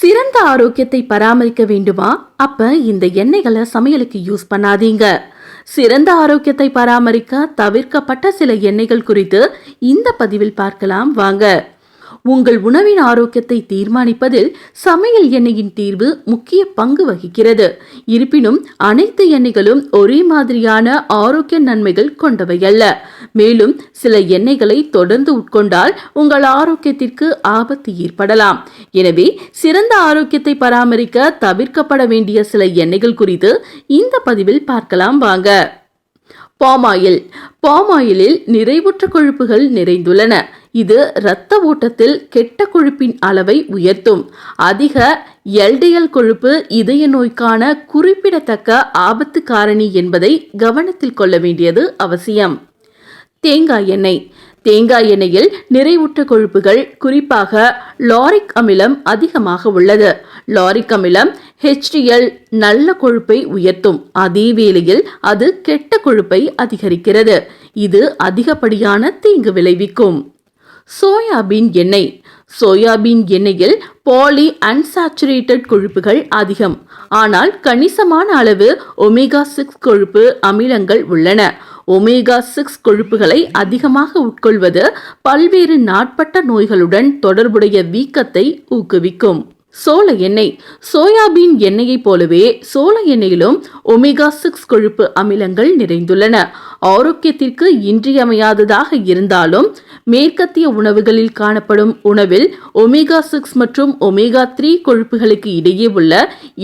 சிறந்த ஆரோக்கியத்தை பராமரிக்க வேண்டுமா? அப்ப இந்த எண்ணெய்களை சமையலுக்கு யூஸ் பண்ணாதீங்க. சிறந்த ஆரோக்கியத்தை பராமரிக்க தவிர்க்கப்பட்ட சில எண்ணெய்கள் குறித்து இந்த பதிவில் பார்க்கலாம். வாங்க. உங்கள் உணவின் ஆரோக்கியத்தை தீர்மானிப்பதில் சமையல் எண்ணெயின் தீர்வு முக்கிய பங்கு வகிக்கிறது. இருப்பினும் அனைத்து எண்ணெய்களும் ஒரே மாதிரியான ஆரோக்கிய நன்மைகள் கொண்டவை அல்ல. மேலும் சில எண்ணெய்களை தொடர்ந்து உட்கொண்டால் உங்கள் ஆரோக்கியத்திற்கு ஆபத்து ஏற்படலாம். எனவே சிறந்த ஆரோக்கியத்தை பராமரிக்க தவிர்க்கப்பட வேண்டிய சில எண்ணெய்கள் குறித்து இந்த பதிவில் பார்க்கலாம் வாங்க. பாமாயில். பாமாயிலில் நிறைவுற்ற கொழுப்புகள் நிறைந்துள்ளன. இது இரத்த ஓட்டத்தில் கெட்ட கொழுப்பின் அளவை உயர்த்தும். அதிக எல்டிஎல் கொழுப்பு இதய நோய்க்கான குறிப்பிடத்தக்க ஆபத்து காரணி என்பதை கவனத்தில் கொள்ள வேண்டியது அவசியம். தேங்காய் எண்ணெய். தேங்காய் எண்ணெயில் நிறைவுற்ற கொழுப்புகள் குறிப்பாக லாரிக் அமிலம் அதிகமாக உள்ளது. லாரிக் அமிலம் ஹெச்டிஎல் நல்ல கொழுப்பை உயர்த்தும். அதே வேளையில் அது கெட்ட கொழுப்பை அதிகரிக்கிறது. இது அதிகப்படியான தீங்கு விளைவிக்கும். சோயாபீன் எண்ணெய். சோயாபீன் எண்ணெயில் பாலி அன்சாச்சுரேட்டட் கொழுப்புகள் அதிகம். ஆனால் கணிசமான அளவு ஒமேகா சிக்ஸ் கொழுப்பு அமிலங்கள் உள்ளன. ஒமேகா சிக்ஸ் கொழுப்புகளை அதிகமாக உட்கொள்வது பல்வேறு நாட்பட்ட நோய்களுடன் தொடர்புடைய வீக்கத்தை ஊக்குவிக்கும். சோள எண்ணெய் சோயாபீன் எண்ணெயைப் போலவே சோள எண்ணெயிலும் ஒமேகா சிக்ஸ் கொழுப்பு அமிலங்கள் நிறைந்துள்ளன. ஆரோக்கியத்திற்கு இன்றியமையாததாக இருந்தாலும் மேற்கத்திய உணவுகளில் காணப்படும் உணவில் ஒமேகா சிக்ஸ் மற்றும் ஒமேகா த்ரீ கொழுப்புகளுக்கு இடையே உள்ள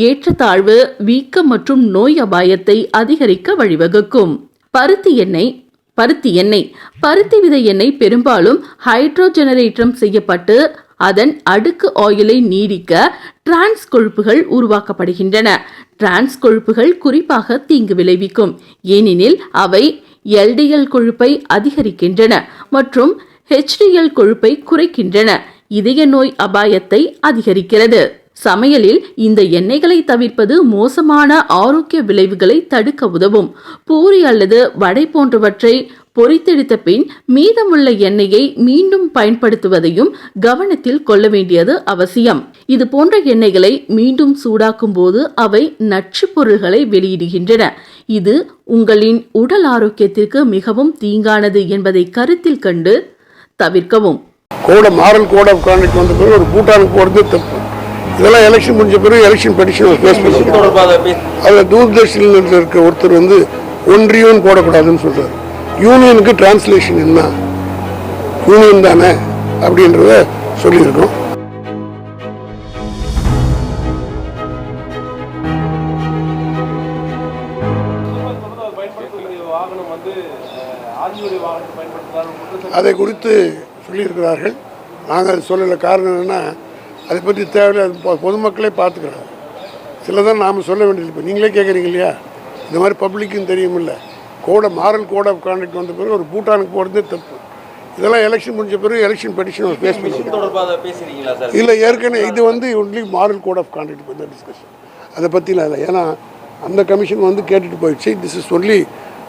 ஏற்றத்தாழ்வு வீக்கம் மற்றும் நோய் அபாயத்தை அதிகரிக்க வழிவகுக்கும். பருத்தி எண்ணெய் பருத்தி எண்ணெய் பருத்தி விதை எண்ணெய் பெரும்பாலும் ஹைட்ரோஜெனரேற்றம் செய்யப்பட்டு அதன் அடுக்கு ஆயிலை நீடிக்க டிரான்ஸ் கொழுப்புகள் உருவாக்கப்படுகின்றன. டிரான்ஸ் கொழுப்புகள் குறிப்பாக தீங்கு விளைவிக்கும். ஏனெனில் அவை எல்டிஎல் கொழுப்பை அதிகரிக்கின்றன மற்றும் ஹெச்டிஎல் கொழுப்பை குறைக்கின்றன. இதய நோய் அபாயத்தை அதிகரிக்கிறது. சமையலில் இந்த எண்ணெய்களை தவிர்ப்பது மோசமான ஆரோக்கிய விளைவுகளை தடுக்க உதவும். பூரி அல்லது வடை போன்றவற்றை பொரித்தெடுத்த பின் மீதமுள்ள எண்ணெயை மீண்டும் பயன்படுத்துவதையும் கவனத்தில் கொள்ள வேண்டியது அவசியம். இது போன்ற எண்ணெய்களை மீண்டும் சூடாக்கும் போது அவை நச்சுப் பொருள்களை வெளியிடுகின்றன. இது உங்களின் உடல் ஆரோக்கியத்திற்கு மிகவும் தீங்கானது என்பதை கருத்தில் கண்டு தவிர்க்கவும். கோட மாரல் கோட் ஆஃப் கான்டக்ட் வந்த பிறகு ஒரு பூட்டானுக்கு போகிறது தப்பு. இதெல்லாம் எலெக்ஷன் முடிஞ்ச பிறகு எலெக்ஷன் பண்ணுறாங்க தொடர்பாக பேசி. அதில் தூர்தர்ஷனில் இருக்க ஒருத்தர் வந்து ஒன்றியும் போடக்கூடாதுன்னு சொல்றாரு. யூனியனுக்கு டிரான்ஸ்லேஷன் என்ன? யூனியன் தானே? அப்படின்றத சொல்லியிருக்கோம் அதை குறித்து சொல்லியிருக்கிறார்கள். நாங்கள் அது சொல்லலை காரணம் என்னென்னா அதை பற்றி தேவையில்லை. அது பொதுமக்களே பார்த்துக்கிறாங்க. சிலதான் நாம் சொல்ல வேண்டியது இப்போ நீங்களே கேட்குறீங்க இல்லையா? இந்த மாதிரி பப்ளிக்கும் தெரியுமில்ல. கோட மாரல் கோட் ஆஃப் கான்டக்ட் வந்த பிறகு ஒரு பூட்டானுக்கு போகிறதே தப்பு. இதெல்லாம் எலெக்ஷன் முடிஞ்ச பிறகு எலெக்ஷன் பெடிஷன் தொடர்பாக பேசுறீங்களா சார்? இல்லை ஏற்கனவே இது வந்து only moral code of conduct பற்றி டிஸ்கஷன் அதை பற்றிலாம் இல்லை. ஏன்னா அந்த கமிஷன் வந்து கேட்டுட்டு போயிடுச்சு. This is only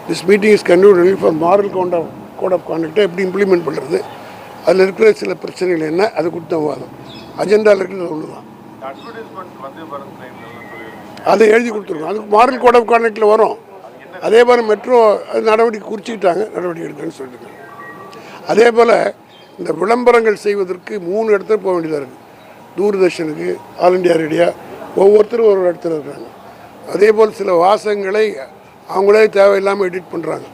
this meeting is conduct only for moral code of code of கான்டக்டை எப்படி இம்ப்ளிமெண்ட் பண்ணுறது அதில் இருக்கிற சில பிரச்சனைகள் என்ன? அது கொடுத்த வாதம் அஜெண்டாவில் இருக்கிறது ஒன்று தான் அதை எழுதி கொடுத்துருக்கோம். அதுக்கு மாரல் கோட் ஆஃப் கான்டக்டில் வரும். அதே போல் மெட்ரோ நடவடிக்கை குறிச்சிக்கிட்டாங்க நடவடிக்கை எடுக்கணும்னு சொல்லியிருக்காங்க அதே போல் இந்த விளம்பரங்கள் செய்வதற்கு மூணு இடத்துல போக வேண்டியதாக இருக்குது தூர்தர்ஷனுக்கு ஆல் இண்டியா ரேடியா ஒவ்வொருத்தரும் ஒரு இடத்துல இருக்கிறாங்க அதே போல் சில வாசகங்களை அவங்களே தேவையில்லாமல் எடிட் பண்ணுறாங்க